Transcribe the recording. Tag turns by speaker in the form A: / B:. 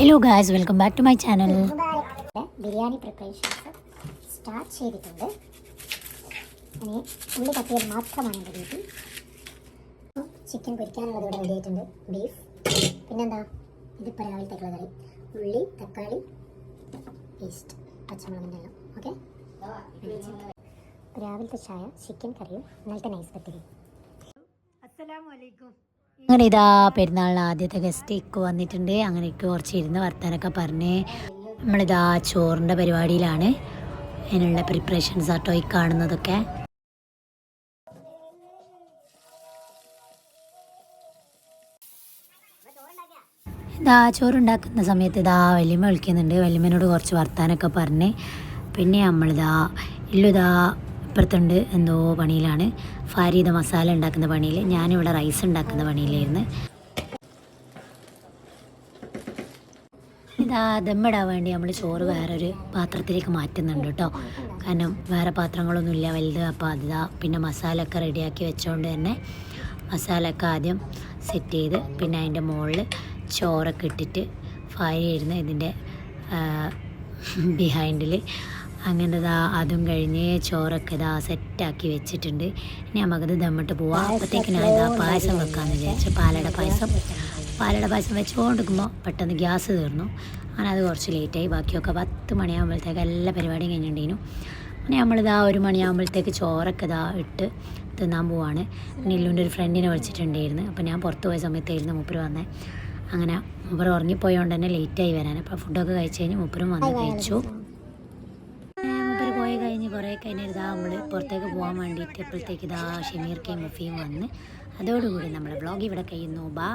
A: Hello guys welcome back to my channel
B: biryani preparations start ചെയ്തിട്ടുണ്ട്. ഇനി ഉള്ളി തട്ടിയത് മാത്രമാണ് എന്റെ രീതി ചിക്കൻ പൊരിക്കാനുള്ളത് ഇവിടെ റെഡി ആയിട്ടുണ്ട്. ബീഫ് പിന്നെന്താ? ഇതിപ്പോൾ രാവിലത്തേക്കുള്ള കറി. ഉള്ളി തക്കാളി പേസ്റ്റ് പച്ചമുളകിന്റെ എല്ലാം ഓക്കെ രാവിലത്തെ ചായ ചിക്കൻ കറിയും ഇന്നലത്തെ നൈസ് പത്തിരി
A: അങ്ങനെ ഇതാ പെരുന്നാളിന് ആദ്യത്തെ ഗസ്റ്റ് ഇക്ക് വന്നിട്ടുണ്ട്. അങ്ങനെ കുറച്ച് ഇരുന്ന് വർത്താനൊക്കെ പറഞ്ഞ് നമ്മളിതാ ചോറിന്റെ പരിപാടിയിലാണ്. അതിനുള്ള പ്രിപ്പറേഷൻസ് ആട്ടോ ഈ കാണുന്നതൊക്കെ. ഇതാ ചോറുണ്ടാക്കുന്ന സമയത്ത് ഇതാ വലിയമ്മ വിളിക്കുന്നുണ്ട്. വലിയമ്മനോട് കുറച്ച് വർത്താനൊക്കെ പറഞ്ഞ്. പിന്നെ നമ്മളിതാ ഇല്ലുതാ ഇപ്പുറത്തുണ്ട് എന്തോ പണിയിലാണ്. ഫാരീദ മസാല ഉണ്ടാക്കുന്ന പണിയിൽ ഞാനിവിടെ റൈസ് ഉണ്ടാക്കുന്ന പണിയിലായിരുന്നു. ഇതാ ദമ്മിടാൻ വേണ്ടി നമ്മൾ ചോറ് വേറൊരു പാത്രത്തിലേക്ക് മാറ്റുന്നുണ്ട് കേട്ടോ. കാരണം വേറെ പാത്രങ്ങളൊന്നുമില്ല വലുത്. അപ്പോൾ അതിതാ പിന്നെ മസാല ഒക്കെ റെഡിയാക്കി വെച്ചുകൊണ്ട് തന്നെ മസാല ഒക്കെ ആദ്യം സെറ്റ് ചെയ്ത് പിന്നെ അതിന്റെ മുകളിൽ ചോറൊക്കെ ഇട്ടിട്ട് ഫാരിയായിരുന്നു ഇതിന്റെ ബിഹൈൻഡിൽ അങ്ങനെ ഇതാ അതും കഴിഞ്ഞ് ചോറൊക്കെ ഇതാ സെറ്റാക്കി വെച്ചിട്ടുണ്ട്. ഇനി നമുക്കത് ദമ്മിട്ട് പോവാം. അപ്പോഴത്തേക്ക് ഞാൻ ഇതാ പായസം വെക്കാമെന്ന് വിചാരിച്ചു പാലട പായസം. പാലട പായസം വെച്ചുകൊണ്ടിരിക്കുമ്പോൾ പെട്ടെന്ന് ഗ്യാസ് തീർന്നു. അങ്ങനെ അത് കുറച്ച് ലേറ്റായി. ബാക്കിയൊക്കെ പത്ത് മണിയാകുമ്പോഴത്തേക്ക് എല്ലാ പരിപാടിയും കഴിഞ്ഞിട്ടുണ്ടേനു അങ്ങനെ നമ്മളിതാ ഒരു മണിയാകുമ്പോഴത്തേക്ക് ചോറൊക്കെ ഇതാ ഇട്ട് തിന്നാൻ പോവാണ്. നില്ലുന്റെ ഒരു ഫ്രണ്ടിനെ വിളിച്ചിട്ടുണ്ടായിരുന്നു. അപ്പോൾ ഞാൻ പുറത്ത് പോയ സമയത്തായിരുന്നു മൂപ്പര് വന്നത് അങ്ങനെ മൂപ്പർ ഉറങ്ങിപ്പോയതുകൊണ്ട് തന്നെ ലേറ്റായി വരാൻ. അപ്പോൾ ഫുഡൊക്കെ കഴിച്ച് കഴിഞ്ഞ് മൂപ്പരും വന്ന് കഴിച്ചു. കുറേ കഴിഞ്ഞിട്ട് ഇതാ നമ്മൾ പുറത്തേക്ക് പോകാൻ വേണ്ടിയിട്ട് ഇപ്പോഴത്തേക്ക് ഇതാ ഷമീർക്കയും മുഫിയും വന്ന്. അതോടുകൂടി നമ്മുടെ ബ്ലോഗ് ഇവിടെ കഴിയുന്നു. ബാ